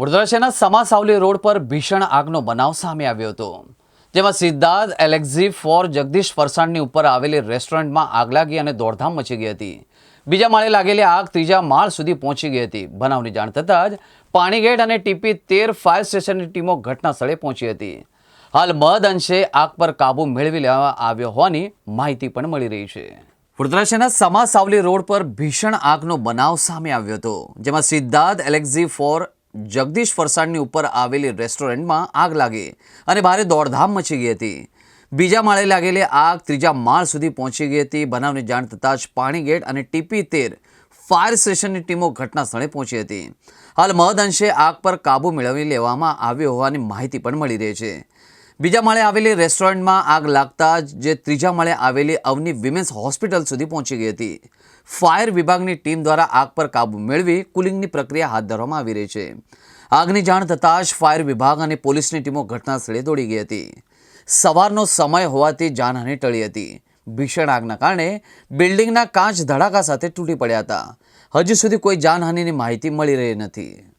વડોદરા શહેરના સમાસાવલી રોડ પર ભીષણ આગનો બનાવ સામે આવ્યો હતો. જેમાં સિદ્ધાર્થ, એલેક્ઝી, ફોર, જગદીશ ફરસાણની ઉપર આવેલી રેસ્ટોરન્ટમાં આગ લાગી અને દોડધામ મચી ગઈ હતી. બીજા માળે લાગેલી આગ ત્રીજા માળ સુધી પહોંચી ગઈ હતી. બનાવની જાણ થતાં જ પાણીગેટ અને ટીપી તેર ફાયર સ્ટેશનની ટીમો ઘટના સ્થળે પહોંચી હતી. હાલ મહદ અંશે આગ પર કાબુ મેળવી લેવામાં આવ્યો હોવાની માહિતી પણ મળી રહી છે. વડોદરા શહેરના સમા સાવલી રોડ પર ભીષણ આગનો બનાવ સામે આવ્યો હતો, જેમાં સિદ્ધાર્થ, એલેક્ઝી, ફોર જગદીશ ફરસાણની ઉપર આવેલી રેસ્ટોરન્ટમાં આગ લાગી અને ભારે દોડધામ મચી ગઈ હતી. બીજા માળે લાગેલી આગ ત્રીજા માળ સુધી પહોંચી ગઈ હતી. બનાવની જાણ થતાં જ પાણી ગેટ અને ટીપી તેર ફાયર સ્ટેશનની ટીમો ઘટના સ્થળે પહોંચી હતી. હાલ મહદ અંશે આગ પર કાબુ મેળવી લેવામાં આવ્યો હોવાની માહિતી પણ મળી રહી છે. બીજા માળે આવેલી રેસ્ટોરન્ટમાં આગ લાગતા જ જે ત્રીજા માળે આવેલી અવની વિમેન્સ હોસ્પિટલ સુધી પહોંચી ગઈ હતી. ફાયર વિભાગની ટીમ દ્વારા આગ પર કાબુ મેળવી કુલિંગની પ્રક્રિયા હાથ ધરવામાં આવી રહી છે. આગની જાણ થતાં જ ફાયર વિભાગ અને પોલીસની ટીમો ઘટના સ્થળે દોડી ગઈ હતી. સવારનો સમય હોવાથી જાનહાની ટળી હતી. ભીષણ આગના કારણે બિલ્ડિંગના કાચ ધડાકા સાથે તૂટી પડ્યા હતા. હજુ સુધી કોઈ જાનહાનિની માહિતી મળી રહી નથી.